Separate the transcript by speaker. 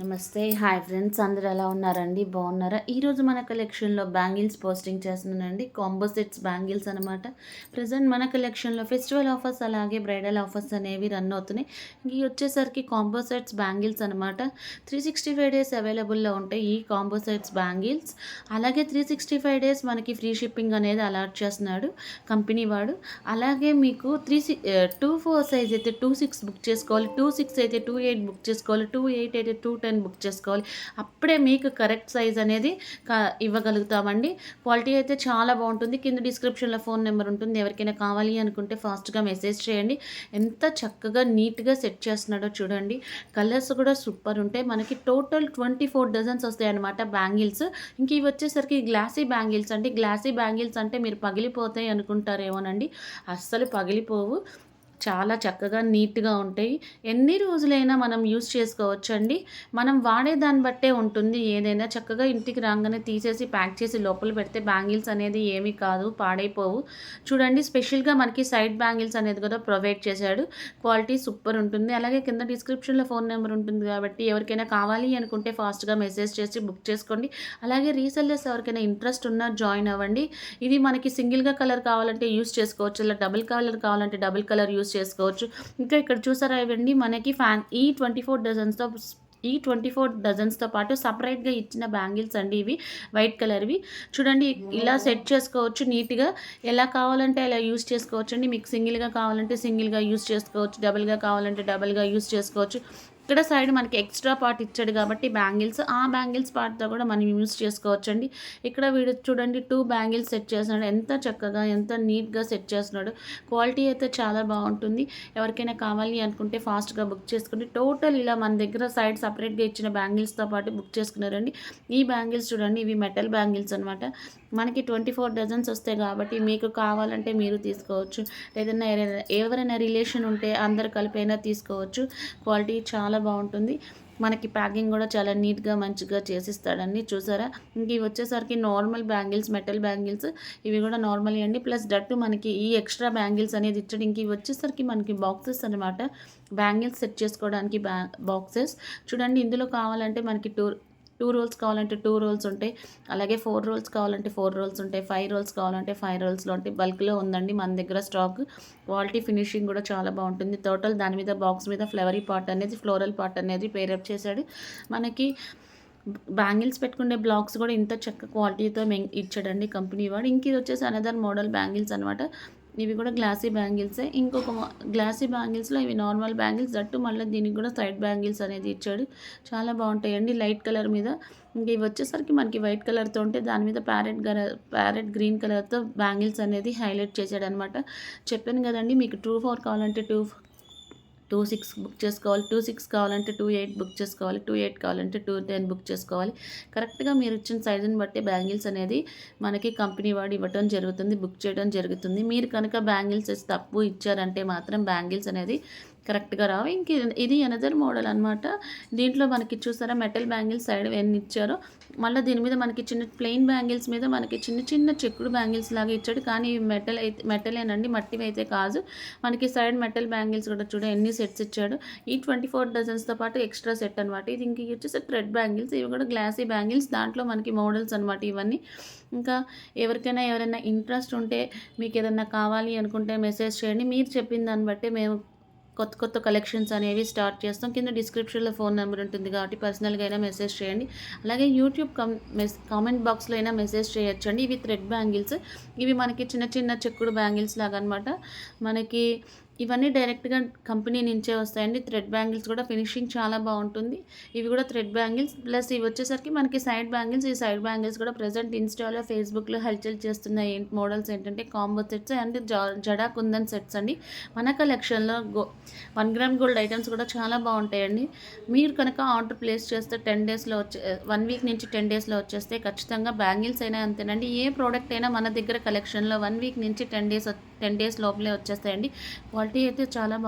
Speaker 1: నమస్తే. Hi friends అందరూ ఎలా ఉన్నారండి? బాగున్నారా? ఈరోజు మన కలెక్షన్లో బ్యాంగిల్స్ పోస్టింగ్ చేస్తున్నానండి. కాంబో సెట్స్ బ్యాంగిల్స్ అనమాట ప్రజెంట్ మన కలెక్షన్లో ఫెస్టివల్ ఆఫర్స్ అలాగే బ్రైడల్ ఆఫర్స్ అనేవి రన్ అవుతున్నాయి. ఇవి వచ్చేసరికి కాంబో సెట్స్ బ్యాంగిల్స్ అనమాట త్రీ సిక్స్టీ ఫైవ్ డేస్ అవైలబుల్లో ఉంటాయి ఈ కాంబోసెట్స్ బ్యాంగిల్స్. అలాగే త్రీ సిక్స్టీ ఫైవ్ డేస్ మనకి ఫ్రీ షిప్పింగ్ అనేది అలాట్ చేస్తున్నాడు కంపెనీ వాడు. అలాగే మీకు three six two four size అయితే టూ సిక్స్ బుక్ చేసుకోవాలి. టూ సిక్స్ అయితే టూ ఎయిట్ బుక్ చేసుకోవాలి. టూ ఎయిట్ అయితే టూ టెన్ బుక్ చేసుకోవాలి. అప్పుడే మీకు కరెక్ట్ సైజ్ అనేది ఇవ్వగలుగుతామండి. క్వాలిటీ అయితే చాలా బాగుంటుంది. కింద డిస్క్రిప్షన్లో ఫోన్ నెంబర్ ఉంటుంది. ఎవరికైనా కావాలి అనుకుంటే ఫాస్ట్గా మెసేజ్ చేయండి. ఎంత చక్కగా నీట్గా సెట్ చేస్తున్నాడో చూడండి. కలర్స్ కూడా సూపర్ ఉంటాయి. మనకి టోటల్ ట్వంటీ ఫోర్ డజన్స్ వస్తాయి అనమాట బ్యాంగిల్స్. ఇంక ఇవి వచ్చేసరికి గ్లాసీ బ్యాంగిల్స్ అంటే గ్లాసీ బ్యాంగిల్స్ అంటే మీరు పగిలిపోతాయి అనుకుంటారేమోనండి. అస్సలు పగిలిపోవు. చాలా చక్కగా నీట్గా ఉంటాయి. ఎన్ని రోజులైనా మనం యూస్ చేసుకోవచ్చు అండి మనం వాడే దాన్ని బట్టే ఉంటుంది. ఏదైనా చక్కగా ఇంటికి రాగానే తీసేసి ప్యాక్ చేసి లోపల పెడితే బ్యాంగిల్స్ అనేది ఏమీ కాదు పాడైపోవు. చూడండి స్పెషల్గా మనకి సైడ్ బ్యాంగిల్స్ అనేది కూడా ప్రొవైడ్ చేశాడు. క్వాలిటీ సూపర్ ఉంటుంది. అలాగే కింద డిస్క్రిప్షన్లో ఫోన్ నెంబర్ ఉంటుంది కాబట్టి ఎవరికైనా కావాలి అనుకుంటే ఫాస్ట్గా మెసేజ్ చేసి బుక్ చేసుకోండి. అలాగే రీసెల్లర్స్ ఎవరికైనా ఇంట్రెస్ట్ ఉన్నా జాయిన్ అవ్వండి. ఇది మనకి సింగిల్గా కలర్ కావాలంటే యూస్ చేసుకోవచ్చు. ఇలా డబుల్ కలర్ కావాలంటే డబుల్ కలర్ యూస్ యూస్ చేసుకోవచ్చు. ఇంకా ఇక్కడ చూసారా ఇవ్వండి మనకి ఫ్యాన్ ఈ ట్వంటీ ఫోర్ డజన్స్తో ఈ ట్వంటీ ఫోర్ డజన్స్తో పాటు సపరేట్గా ఇచ్చిన బ్యాంగిల్స్ అండి ఇవి వైట్ కలర్వి. చూడండి ఇలా సెట్ చేసుకోవచ్చు నీట్గా. ఎలా కావాలంటే అలా యూస్ చేసుకోవచ్చు అండి మీకు సింగిల్గా కావాలంటే సింగిల్గా యూస్ చేసుకోవచ్చు. డబుల్గా కావాలంటే డబుల్గా యూస్ చేసుకోవచ్చు. ఇక్కడ సైడ్ మనకి ఎక్స్ట్రా పార్ట్ ఇచ్చాడు కాబట్టి బ్యాంగిల్స్. ఆ బ్యాంగిల్స్ పార్ట్తో కూడా మనం యూస్ చేసుకోవచ్చండి. ఇక్కడ వీడు చూడండి టూ బ్యాంగిల్స్ సెట్ చేస్తున్నాడు. ఎంత చక్కగా ఎంత నీట్గా సెట్ చేస్తున్నాడు. క్వాలిటీ అయితే చాలా బాగుంటుంది. ఎవరికైనా కావాలి అనుకుంటే ఫాస్ట్గా బుక్ చేసుకోండి. టోటల్ ఇలా మన దగ్గర సైడ్ సపరేట్గా ఇచ్చిన బ్యాంగిల్స్తో పాటు బుక్ చేసుకున్నారండి. ఈ బ్యాంగిల్స్ చూడండి ఇవి మెటల్ బ్యాంగిల్స్ అనమాట మనకి ట్వంటీ ఫోర్ డజన్స్ వస్తాయి కాబట్టి మీకు కావాలంటే మీరు తీసుకోవచ్చు. లేదన్నా ఎవరైనా రిలేషన్ ఉంటే అందరు కలిపైనా తీసుకోవచ్చు. క్వాలిటీ చాలా బాగుంటుంది. మనకి ప్యాకింగ్ కూడా చాలా నీట్గా మంచిగా చేసిస్తాడండి. చూసారా? ఇంక ఇవి వచ్చేసరికి నార్మల్ బ్యాంగిల్స్ మెటల్ బ్యాంగిల్స్. ఇవి కూడా నార్మల్ అండి. ప్లస్ డట్టు మనకి ఈ ఎక్స్ట్రా బ్యాంగిల్స్ అనేది ఇచ్చాడు. ఇంక ఇవి వచ్చేసరికి మనకి బాక్సెస్ అనమాట బ్యాంగిల్స్ సెట్ చేసుకోవడానికి బ్యా బాక్సెస్. చూడండి ఇందులో కావాలంటే మనకి టూ టూ రోల్స్ కావాలంటే టూ రోల్స్ ఉంటాయి. అలాగే ఫోర్ రోల్స్ కావాలంటే ఫోర్ రోల్స్ ఉంటాయి. ఫైవ్ రోల్స్ కావాలంటే ఫైవ్ రోల్స్లో ఉంటాయి. బల్క్లో ఉందండి మన దగ్గర స్టాక్. క్వాలిటీ ఫినిషింగ్ కూడా చాలా బాగుంటుంది. టోటల్ దాని మీద బాక్స్ మీద ఫ్లవరీ పార్ట్ అనేది ఫ్లోరల్ పార్ట్ అనేది పేరప్ చేశాడు. మనకి బ్యాంగిల్స్ పెట్టుకునే బ్లాక్స్ కూడా ఇంత చక్క క్వాలిటీతో ఇచ్చాడండి కంపెనీ వాడు. ఇంక ఇది వచ్చేసి అనదర్ మోడల్ బ్యాంగిల్స్ అనమాట ఇవి కూడా గ్లాసీ బ్యాంగిల్సే. ఇంకొక గ్లాసీ బ్యాంగిల్స్లో ఇవి నార్మల్ బ్యాంగిల్స్ జట్టు మళ్ళీ దీనికి కూడా సైడ్ బ్యాంగిల్స్ అనేది ఇచ్చాడు. చాలా బాగుంటాయండి లైట్ కలర్ మీద. ఇంక ఇవి వచ్చేసరికి మనకి వైట్ కలర్తో ఉంటే దాని మీద ప్యారెట్ కలర్ ప్యారెట్ గ్రీన్ కలర్తో బ్యాంగిల్స్ అనేది హైలైట్ చేశాడనమాట. చెప్పాను కదండి మీకు టూ ఫోర్ కావాలంటే టూ టూ సిక్స్ బుక్ చేసుకోవాలి టూ సిక్స్ కావాలంటే టూ ఎయిట్ బుక్ చేసుకోవాలి టూ ఎయిట్ కావాలంటే టూ టెన్ బుక్ చేసుకోవాలి. కరెక్ట్గా మీరు ఇచ్చిన సైజుని బట్టి బ్యాంగిల్స్ అనేది మనకి కంపెనీ వాడు ఇవ్వడం జరుగుతుంది బుక్ చేయడం జరుగుతుంది. మీరు కనుక బ్యాంగిల్స్ తప్పు ఇచ్చారంటే మాత్రం బ్యాంగిల్స్ అనేది కరెక్ట్గా రావు. ఇంక ఇది ఎనదర్ మోడల్ అనమాట దీంట్లో మనకి చూసారా మెటల్ బ్యాంగిల్స్ సైడ్ ఎన్ని ఇచ్చారో. మళ్ళీ దీని మీద మనకి చిన్న ప్లెయిన్ బ్యాంగిల్స్ మీద మనకి చిన్న చిన్న చెక్కుడు బ్యాంగిల్స్ లాగా ఇచ్చాడు. కానీ మెటల్ అయితే మెటలేనండి మట్టివి అయితే కాదు. మనకి సైడ్ మెటల్ బ్యాంగిల్స్ కూడా చూడ ఎన్ని సెట్స్ ఇచ్చాడు. ఈ ట్వంటీ ఫోర్ డజన్స్తో పాటు ఎక్స్ట్రా సెట్ అనమాట ఇది ఇంక వచ్చేసి థ్రెడ్ బ్యాంగిల్స్ ఇవి కూడా గ్లాసీ బ్యాంగిల్స్ దాంట్లో మనకి మోడల్స్ అనమాట ఇవన్నీ. ఇంకా ఎవరికైనా ఎవరైనా ఇంట్రెస్ట్ ఉంటే మీకు ఏదైనా కావాలి అనుకుంటే మెసేజ్ చేయండి. మీరు చెప్పిన దాన్ని బట్టి మేము కొత్త కొత్త కలెక్షన్స్ అనేవి స్టార్ట్ చేస్తాం. కింద డిస్క్రిప్షన్లో ఫోన్ నెంబర్ ఉంటుంది కాబట్టి పర్సనల్గా అయినా మెసేజ్ చేయండి. అలాగే యూట్యూబ్ కమ్ మెస్ కామెంట్ బాక్స్లో అయినా మెసేజ్ చేయొచ్చండి. ఇవి థ్రెడ్ బ్యాంగిల్స్ ఇవి మనకి చిన్న చిన్న చెక్కుడు బ్యాంగిల్స్ లాగా అనమాట మనకి ఇవన్నీ డైరెక్ట్గా కంపెనీ నుంచే వస్తాయండి. థ్రెడ్ బ్యాంగిల్స్ కూడా ఫినిషింగ్ చాలా బాగుంటుంది. ఇవి కూడా థ్రెడ్ బ్యాంగిల్స్. ప్లస్ ఇవి వచ్చేసరికి మనకి సైడ్ బ్యాంగిల్స్. ఈ సైడ్ బ్యాంగిల్స్ కూడా ప్రజెంట్ ఇన్స్టాలో ఫేస్బుక్లో హల్చల్ చేస్తున్న మోడల్స్ ఏంటంటే combo sets and jada kundan sets అండి. మన కలెక్షన్లో go one gram gold items కూడా చాలా బాగుంటాయండి. మీరు కనుక ఆర్డర్ ప్లేస్ చేస్తే టెన్ డేస్లో వచ్చే వన్ వీక్ నుంచి టెన్ డేస్లో వచ్చేస్తే ఖచ్చితంగా బ్యాంగిల్స్ అయినా అంతేనండి. ఏ ప్రోడక్ట్ అయినా మన దగ్గర కలెక్షన్లో వన్ వీక్ నుంచి టెన్ డేస్ టెన్ డేస్ లోపలే వచ్చేస్తాయండి. క్వాలిటీ అయితే చాలా బాగుంది.